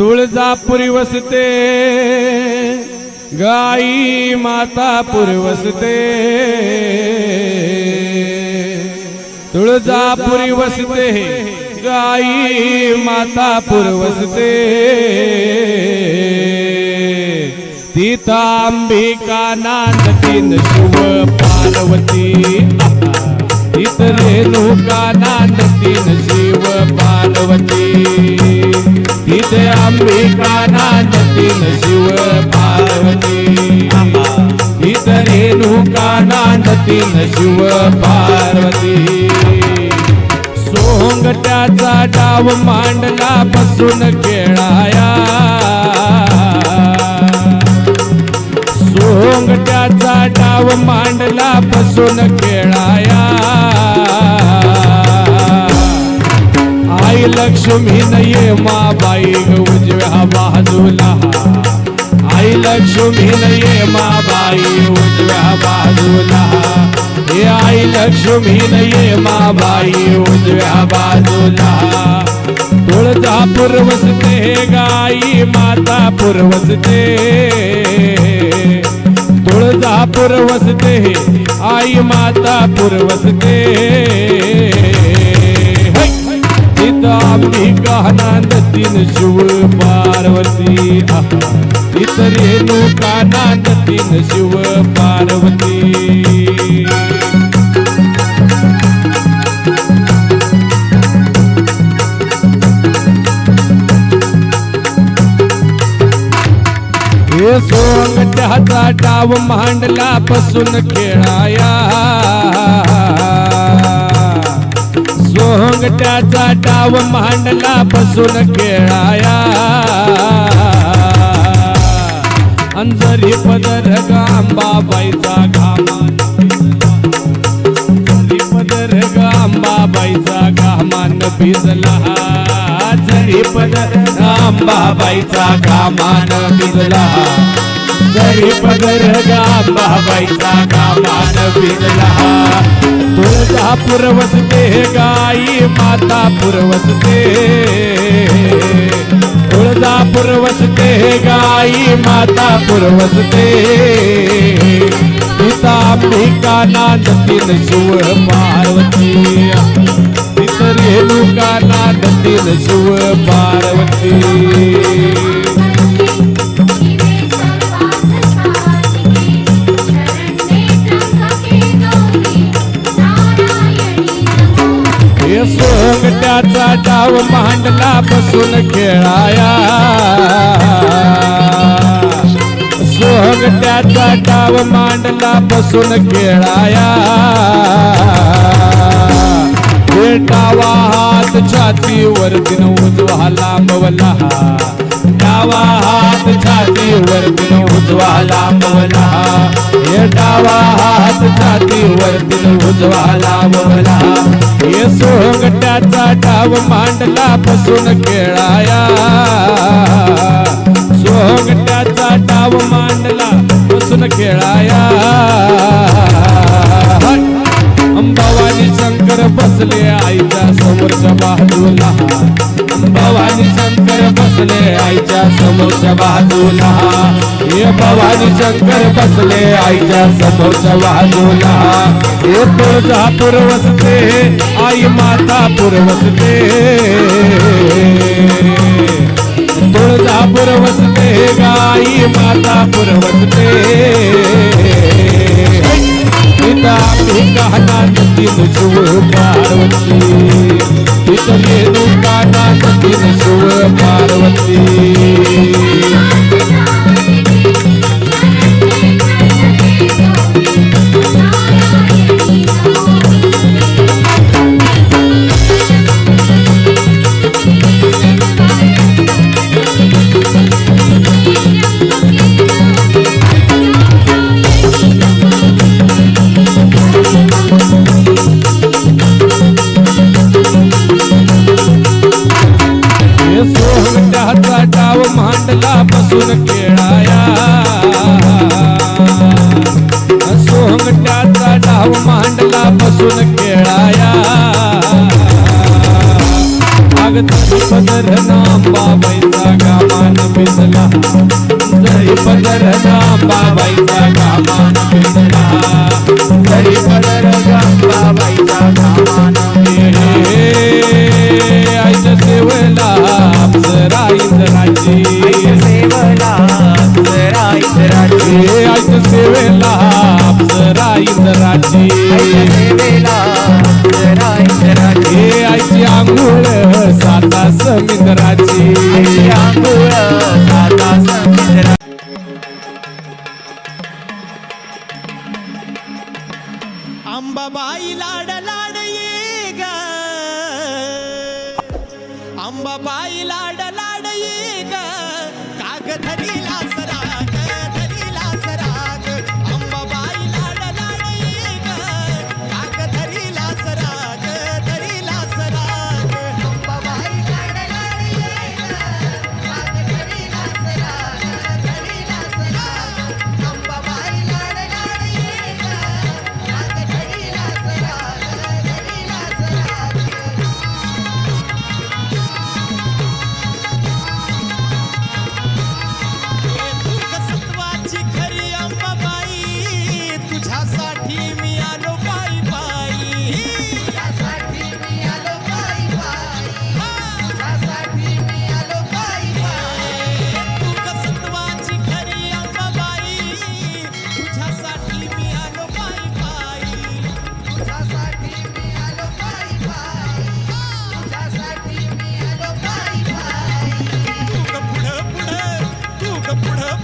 तुळजापुरी वसते गाई मातापुर वसते. तुळजापुरी वसते गाई मातापुर वसते. तिथं अंबिका नांदतीन शिव पार्वती तिथं रेणुका नांदतीन शिव पार्वती. तिथे अंबिका शिव पार्वती. तिथं रेणुका नांदतीन शिव पार्वती. सोंगट्याचा डाव मांडला बसून खेळाया सोंगट्याचा डाव मांडला बसून लक्ष्मी नये माबाई ग उजव्या बाजूला आई लक्ष्मी नये माबाई उजव्या बाजूला हे आई लक्ष्मी नये माबाई उजव्या बाजूला तुळजा पुरवसते गाई माता पुरवसते तुळजा पुरवसते आई माता पुरवसते तिथं अंबिका नांदतीन शिव पार्वती. इथं रेणुका नांदतीन शिव पार्वती. हे सोंगट्याचा डाव मांडला बसून खेळाया. सोंगट्याचा डाव मांडला बसून खेळाया. अंजरी पदर गांबाबाईचा घामान अंजरी पदर गांबाबाईचा घामान भिजला. जरी पदर गांबाबाईचा घामान भिजला. जरी पदर गांबाबाईचा कामान बिनला? तुळजा पुरवसते गाई माता पुरवसते. तुळजा पुरवसते गाई माता पुरवसते. पिता अंबिका नांदतील शिव पार्वती. तिथं लोकांना नांदतील शिव पार्वती. डाव मांडला बसून खेळाया. सोंगट्याचा डाव मांडला बसून खेळाया. हे डावा हात छातीवर दिन उजवा लांबवला. डावा हात छातीवर तिन उजवा लांबवला हे डावा हात छातीवर तिन उजवा लांबवला हे सोंगट्याचा डाव मांडला बसून खेळाया. सोंगट्याचा डाव मांडला बसून खेळाया. अंबावानी शंकर बसले आईच्या समोरच्या बाजूला. बसले आईच्या समोरच्या बाजूला. हे भवानी शंकर बसले आईच्या समोरच्या बाजूला. हे तुळजा पुरवसते आई माता पुरवसते तुळजा पुरवसते गाई माता पुरवसते पिता पिता नांदतीन शिव पार्वती तिथं रेणुका नांदतीन शिव तरी पदर नाम बाबाईचा गामा पिसला जरी पदर नाम अंबाबाईचा कामान पिसला जरी पदर गंगाबाईचा कामान हे आईच्या सेवेला अप्सरा इंद्राची सेवला बाई लाड लाड ये ग अंबाबाई लाड लाड ये ग काग लास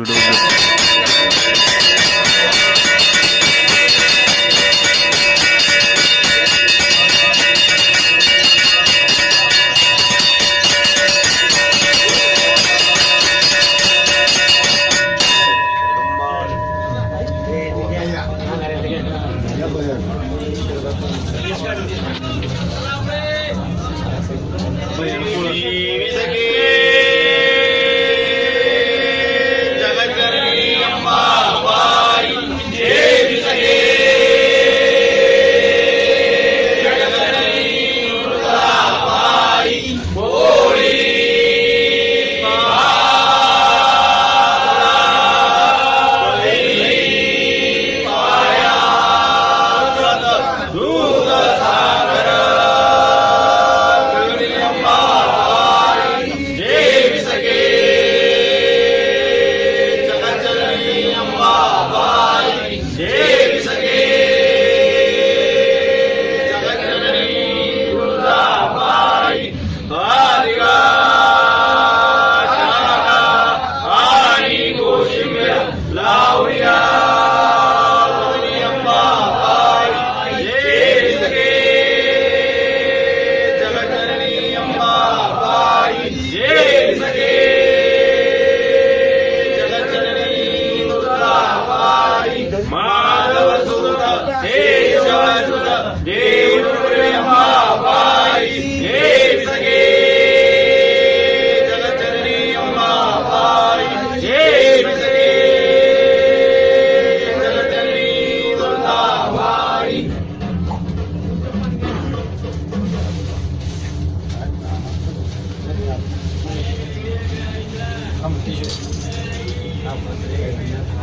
videos.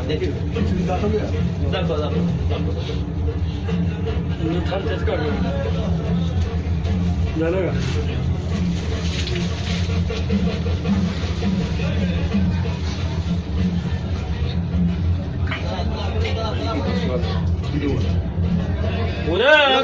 ダメだ。おな